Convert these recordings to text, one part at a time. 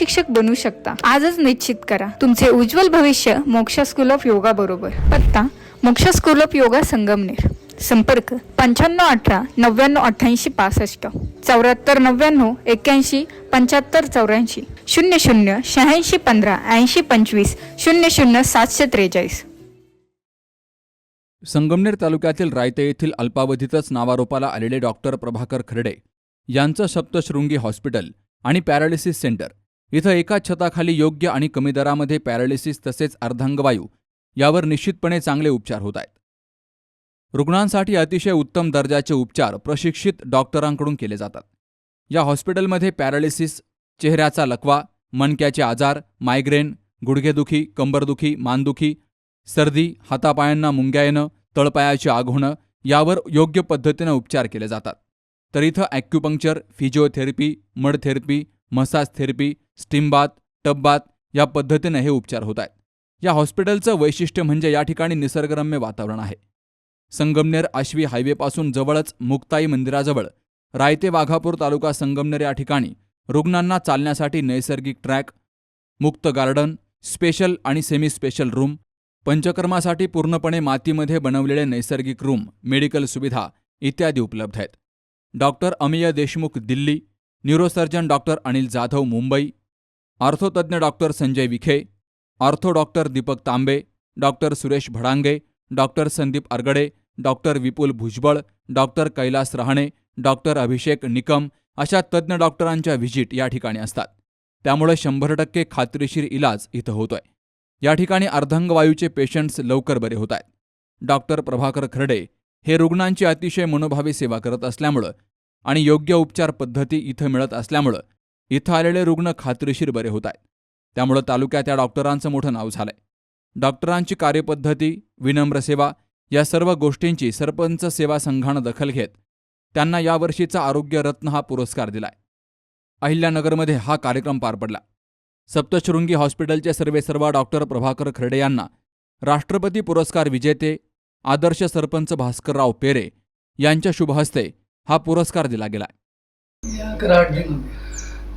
शिक्षक बनू शकता. आजच निश्चित करा. तुमचे उज्ज्वल भविष्य मोक्षा स्कूल ऑफ योगा बरोबर. पत्ता मोक्ष स्कूल ऑफ योगा संगमनेर. संपर्क पंच्याण्णव अठरा नव्याण्णव अठ्ठ्याऐंशी पासष्ट. चौऱ्याहत्तर नव्याण्णव एक्क्याऐंशी पंच्याहत्तर चौऱ्याऐंशी. शून्य शून्य शहाऐंशी पंधरा ऐंशी पंचवीस. शून्य शून्य सातशे त्रेचाळीस. संगमनेर तालुक्यातील रायते येथील अल्पावधीतच नावारोपाला आलेले डॉक्टर प्रभाकर खर्डे यांचं सप्तशृंगी हॉस्पिटल आणि पॅरालिसिस सेंटर इथं एका छताखाली योग्य आणि कमी दरामध्ये पॅरालिसिस तसेच अर्धांगवायू यावर निश्चितपणे चांगले उपचार होत आहेत. रुग्णांसाठी अतिशय उत्तम दर्जाचे उपचार प्रशिक्षित डॉक्टरांकडून केले जातात. या हॉस्पिटलमध्ये पॅरालिसिस चेहऱ्याचा लकवा मणक्याचे आजार मायग्रेन गुडघेदुखी कंबरदुखी मानदुखी सर्दी हातापायांना मुंग्या येणं तळपायाची आग होणं यावर योग्य पद्धतीनं उपचार केले जातात. तर इथं acupuncture physiotherapy mud therapy massage therapy steam bath tub bath या पद्धतीनं हे उपचार होत आहेत. या हॉस्पिटलचं वैशिष्ट्य म्हणजे या ठिकाणी निसर्गरम्य वातावरण आहे. संगमनेर आश्वी हायवेपासून जवळच मुक्ताई मंदिराजवळ रायते वाघापूर तालुका संगमनेर या ठिकाणी रुग्णांना चालण्यासाठी नैसर्गिक ट्रॅक मुक्त गार्डन स्पेशल आणि सेमी स्पेशल रूम पंचकर्मासाठी पूर्णपणे मातीमध्ये बनवलेले नैसर्गिक रूम मेडिकल सुविधा इत्यादी उपलब्ध आहेत. Doctor Amey Deshmukh Delhi neurosurgeon doctor Anil Jadhav Mumbai आर्थोतज्ञ doctor Sanjay Vikhe ortho doctor Deepak Tambe doctor Suresh Bhadange doctor Sandeep Aragade doctor Vipul Bhujbal doctor Kailas Rahane doctor Abhishek Nikam अशा तज्ज्ञ डॉक्टरांच्या visit या ठिकाणी असतात. त्यामुळे शंभर टक्के खात्रीशीर इलाज इथं होतोय. या ठिकाणी अर्धांगवायूचे पेशंट्स लवकर बरे होत आहेत. डॉक्टर प्रभाकर खर्डे हे रुग्णांची अतिशय मनोभावी सेवा करत असल्यामुळं आणि योग्य उपचार पद्धती इथं मिळत असल्यामुळं इथं आलेले रुग्ण खात्रीशीर बरे होत आहेत. त्यामुळं तालुक्यात या डॉक्टरांचं मोठं नाव झालंय. डॉक्टरांची कार्यपद्धती विनम्र सेवा या सर्व गोष्टींची सरपंच सेवा संघानं दखल घेत त्यांना यावर्षीचा आरोग्य रत्न हा पुरस्कार दिलाय. अहिल्यानगरमध्ये हा कार्यक्रम पार पडला. सप्तशृंगी हॉस्पिटलचे सर्वेसर्वा डॉक्टर प्रभाकर खर्डे यांना राष्ट्रपती पुरस्कार विजेते आदर्श सरपंच भास्करराव पेरे यांच्या शुभहस्ते हा पुरस्कार दिला गेलाय.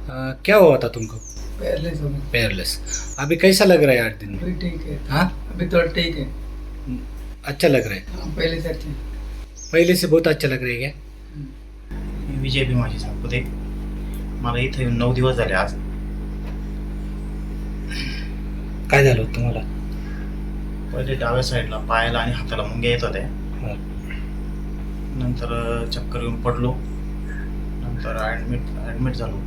हो क्या हुआ था तुमको? पहले से मैं पेयरलेस अभी कैसा लग रहा है आठ दिन? में अभी ठीक है। हाँ? अभी तो ठीक है। अच्छा लग रहा है? हाँ, पहले से अच्छे पहले से बहुत अच्छा लग रहा है क्या? मी विजय भीमाजी सातपुते मला इथं येऊन नऊ दिवस झाले आज. काय झालं होतं तुम्हाला? पहिले डाव्या साईडला पायाला आणि हाताला मुंग्या येत होत्या. हा. नंतर अं, चक्कर येऊन पडलो. नंतर ॲडमिट ॲडमिट झालो.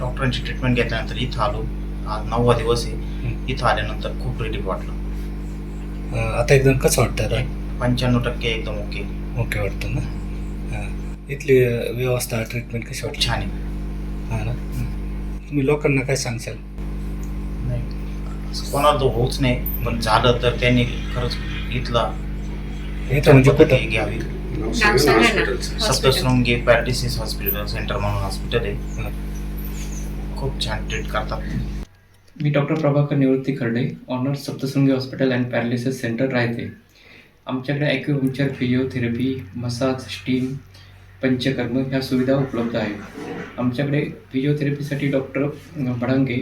डॉक्टरांची ट्रीटमेंट घेतल्यानंतर इथं आलो. आज नववा दिवस आहे. इथं आल्यानंतर खूप रिलीफ वाटलं. आता एकदम कसं वाटतं आता? पंच्याण्णव टक्के एकदम ओके ओके वाटतं ना? हां. इथली व्यवस्था ट्रीटमेंट कशी खूप वाटली छान आहे. हां ना? तुम्ही लोकांना काय सांगशाल? नाही. असं कोणाला तो होऊच नाही. पण झालं तर त्यांनी खरंच इथला इथं म्हणजे पद्धती कुठं घ्यावी. नाव सांगा ना. हॉस्पिटल सप्तशृंगी हॉस्पिटल सेंटर म्हणून हॉस्पिटल आहे. हा. खूप छान ट्रीट करतात. मी doctor Prabhakar Nivrutti Kharde owner Saptashrungi hospital and paralysis centre राहते आमच्याकडे acupuncture physiotherapy massage steam panchakarma ह्या सुविधा उपलब्ध आहेत. आमच्याकडे फिजिओथेरपीसाठी डॉक्टर भडंगे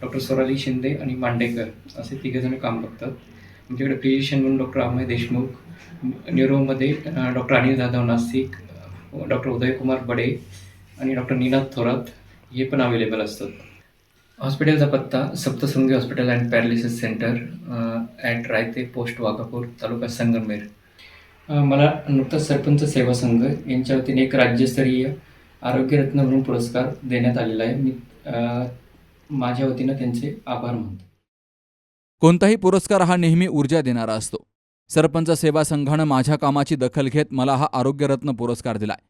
डॉक्टर सोराली शिंदे आणि मांडेकर असे तिघेजण काम बघतात. आमच्याकडे फिजिशियन म्हणून डॉक्टर अमय देशमुख न्यूरोमध्ये डॉक्टर अनिल जाधव नासिक डॉक्टर उदयकुमार बडे आणि डॉक्टर निनाद थोरात. हे पण अवेलेबल असतात. हॉस्पिटलचा पत्ता Saptashrungi hospital and paralysis centre at Raite post Waghapur taluka Sangamner. अ, मला नुकताच सरपंच सेवा संघ यांच्या वतीने एक राज्यस्तरीय आरोग्यरत्न म्हणून पुरस्कार देण्यात आलेला आहे. मी अ, माझ्या वतीनं त्यांचे आभार मानतो. कोणताही पुरस्कार हा नेहमी ऊर्जा देणारा असतो. सरपंच सेवा संघानं माझ्या कामाची दखल घेत मला हा आरोग्यरत्न पुरस्कार दिलाय.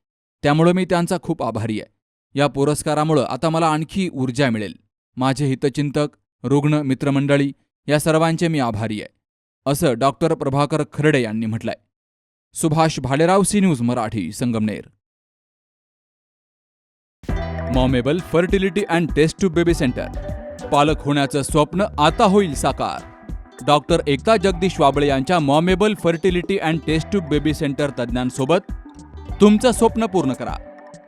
त्यामुळे मी त्यांचा खूप आभारी आहे. या पुरस्कारामुळं आता मला आणखी ऊर्जा मिळेल. माझे हितचिंतक रुग्ण मित्रमंडळी या सर्वांचे मी आभारी आहे. असं डॉक्टर प्रभाकर खर्डे यांनी म्हटलंय. Subhash Bhalerao C news Marathi Sangamner. Momable fertility and test tube baby centre. पालक होण्याचं स्वप्न आता होईल साकार. डॉक्टर एकता जगदीश वाबळे यांच्या Momable fertility and test tube baby centre तज्ज्ञांसोबत तुमचं स्वप्न पूर्ण करा.